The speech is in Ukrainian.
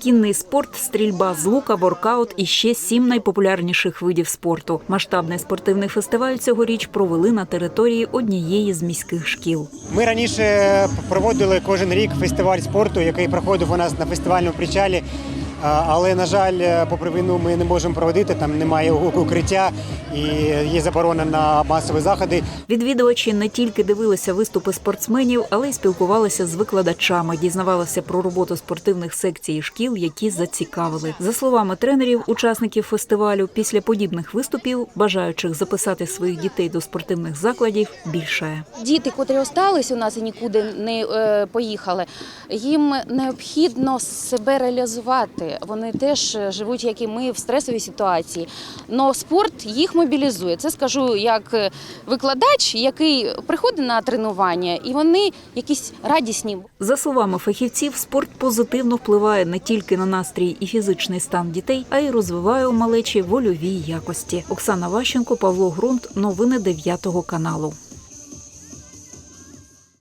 кінний спорт, стрільба з лука, воркаут і ще сім найпопулярніших видів спорту. Масштабний спортивний фестиваль цьогоріч провели на території однієї з міських шкіл. Ми раніше проводили кожен рік фестиваль спорту, який проходив у нас на фестивальному причалі. Але, на жаль, попри війну ми не можемо проводити, там немає укриття і є заборона на масові заходи. Відвідувачі не тільки дивилися виступи спортсменів, але й спілкувалися з викладачами, дізнавалися про роботу спортивних секцій шкіл, які зацікавили. За словами тренерів, учасників фестивалю, після подібних виступів бажаючих записати своїх дітей до спортивних закладів більшає. Діти, котрі остались у нас і нікуди не е, поїхали, їм необхідно себе реалізувати. Вони теж е, живуть, як і ми, в стресовій ситуації. Но спорт їх мобілізує. Це скажу як е, викладач, який приходить на тренування, і вони якісь радісні. За словами фахівців, спорт позитивно впливає не тільки на настрій і фізичний стан дітей, а й розвиває у малечі вольові якості. Оксана Ващенко, Павло Грунт. Новини 9 каналу.